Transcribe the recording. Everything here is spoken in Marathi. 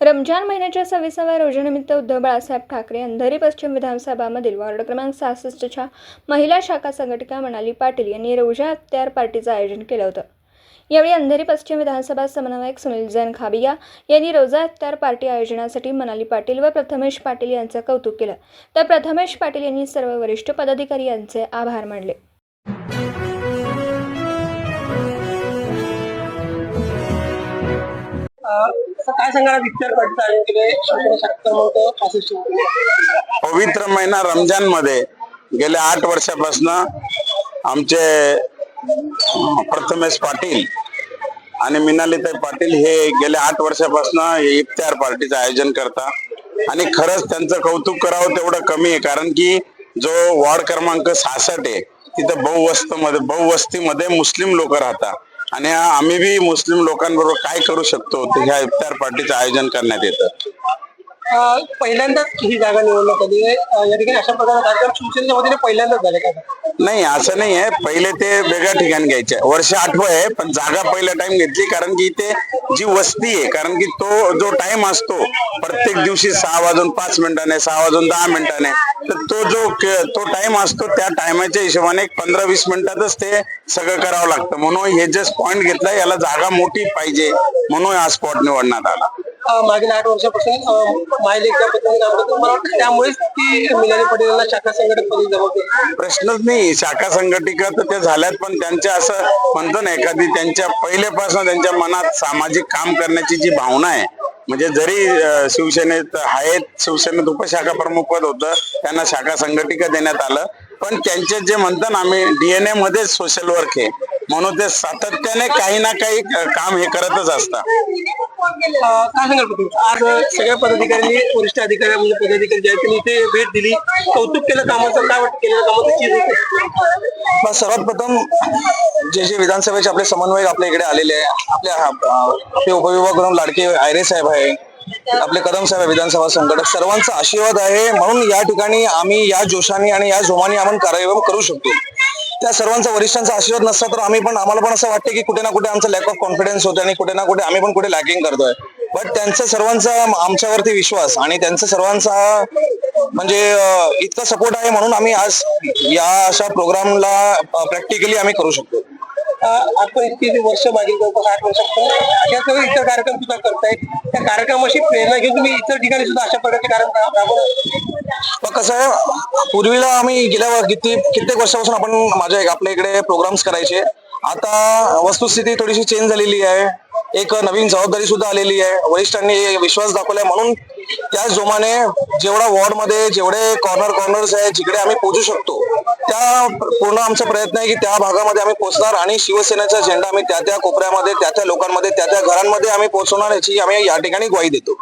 रमजान महिन्याच्या सव्वीसाव्या रोजीनिमित्त उद्धव बाळासाहेब ठाकरे अंधेरी पश्चिम विधानसभामधील वॉर्ड क्रमांक सहासष्टच्या महिला शाखा संघटिका मनाली पाटील यांनी रोजा अत्यार पार्टीचं आयोजन केलं होतं. यावेळी अंधेरी पश्चिम विधानसभा समन्वयक सुनील जैन खाबिया यांनी रोजा अत्यार पार्टी आयोजनासाठी मनाली पाटील व प्रथमेश पाटील यांचं कौतुक केलं. तर प्रथमेश पाटील यांनी सर्व वरिष्ठ पदाधिकारी यांचे आभार मानले. काय सांगणार पिक्चर पवित्र महिना रमजानमध्ये गेल्या आठ वर्षापासून आमचे प्रथमेश पाटील आणि मिनालीताई पाटील हे गेल्या आठ वर्षापासून इफ्तार पार्टीचं आयोजन करता आणि खरंच त्यांचं कौतुक करावं तेवढं कमी आहे कारण की जो वॉर्ड क्रमांक सहासष्ट आहे तिथं बहुवस्त मध्ये बहुवस्तीमध्ये मुस्लिम लोक राहतात. आणि आम्ही बी मुस्लिम लोकांबरोबर काय करू शकतो? ते ह्या इफ्तार पार्टीचं आयोजन करण्यात येतं. पहिल्यांदाच ही जागा निवडण्यात आली आहे. या ठिकाणी अशा प्रकारचा कार्यक्रम शिवसेनेच्या वतीने पहिल्यांदाच झाले का? नाही असं नाही आहे. पहिले ते वेगळ्या ठिकाणी घ्यायचे. वर्ष आठवं आहे पण जागा पहिला टाइम घेतली कारण की इथे जी वस्ती आहे कारण की तो जो टाइम असतो प्रत्येक दिवशी सहा वाजून पाच मिनिटाने सहा वाजून दहा मिनिटाने तर तो जो तो टाइम असतो त्या टायमाच्या हिशोबाने एक पंधरा वीस मिनिटातच ते सगळं करावं लागतं. म्हणून हे जे पॉईंट घेतला याला जागा मोठी पाहिजे म्हणून हा स्पॉट निवडण्यात आला. मागील आठ वर्षापासून अं, पद्धतीने काम करतो. मला वाटतं त्यामुळेच ती मिनाली पटेलला शाखा संघटक पदी जबाबदारी प्रश्नच नाही शाखा संघटिका तर त्या झाल्यात पण त्यांच्या असं म्हणतो ना एखादी त्यांच्या पहिल्यापासून त्यांच्या मनात सामाजिक काम करण्याची जी भावना आहे म्हणजे जरी शिवसेनेत आहेत शिवसेनेत उपशाखा प्रमुख पद होतं त्यांना शाखा संघटिका देण्यात आलं पण त्यांचे जे म्हणतात ना आम्ही डीएनए मध्येच सोशल वर्क आहे. म्हणून ते सातत्याने काही ना काही काम हे करतच असतात. काय सांगाल आज सगळ्या पदाधिकाऱ्यांनी वरिष्ठ अधिकारी म्हणजे पदाधिकारी जे आहेत त्यांनी इथे भेट दिली. कौतुक केलं कामाचं काय वाटतं केलेलं कामाचं? चीज सर्वात प्रथम जे जे विधानसभेचे आपले समन्वयक आपल्या इकडे आलेले आहे आपल्या आपले उपविभाग म्हणून लाडके आयरे साहेब आहे आपले कदम साहेब आहे, विधानसभा संघटक सर्वांचा आशीर्वाद आहे. म्हणून या ठिकाणी आम्ही या जोशाने आणि या जोमाने आपण कार्यक्रम करू शकतो. त्या सर्वांचा वरिष्ठांचा आशीर्वाद नसता तर आम्ही पण आम्हाला पण असं वाटतं की कुठे ना कुठे आमचं लॅक ऑफ कॉन्फिडन्स होतं आणि कुठे ना कुठे आम्ही पण कुठे लॅकिंग करतोय. बट त्यांचा सर्वांचा आमच्यावरती विश्वास आणि त्यांचा सर्वांचा म्हणजे इतका सपोर्ट आहे म्हणून आम्ही आज या अशा प्रोग्रामला प्रॅक्टिकली आम्ही करू शकतो. आपण इतकी वर्ष मागील जवळपास आठ वर्षापासून वेळी इतर कार्यक्रम सुद्धा करताय त्या कार्यक्रमाशी प्रेरणा घेऊन तुम्ही इतर ठिकाणी सुद्धा अशा प्रकारचे कार्यक्रम राबवत मग कसं आहे पूर्वीला आम्ही गेल्या किती कित्येक वर्षापासून आपण माझ्या आपल्या इकडे प्रोग्राम्स करायचे. आता वस्तुस्थिती थोडीशी चेंज झालेली आहे. एक नवीन जबाबदारी सुद्धा आलेली आहे. वरिष्ठांनी विश्वास दाखवलाय म्हणून त्याच जोमाने जेवढा वॉर्डमध्ये जेवढे कॉर्नर कॉर्नर्स आहे जिकडे आम्ही पोहोचू शकतो त्या पूर्ण आमचा प्रयत्न आहे की त्या भागामध्ये आम्ही पोहोचणार आणि शिवसेनेचा झेंडा आम्ही त्या त्या कोपऱ्यामध्ये त्या त्या लोकांमध्ये त्या त्या घरांमध्ये आम्ही पोहोचवणार याची आम्ही या ठिकाणी ग्वाही देतो.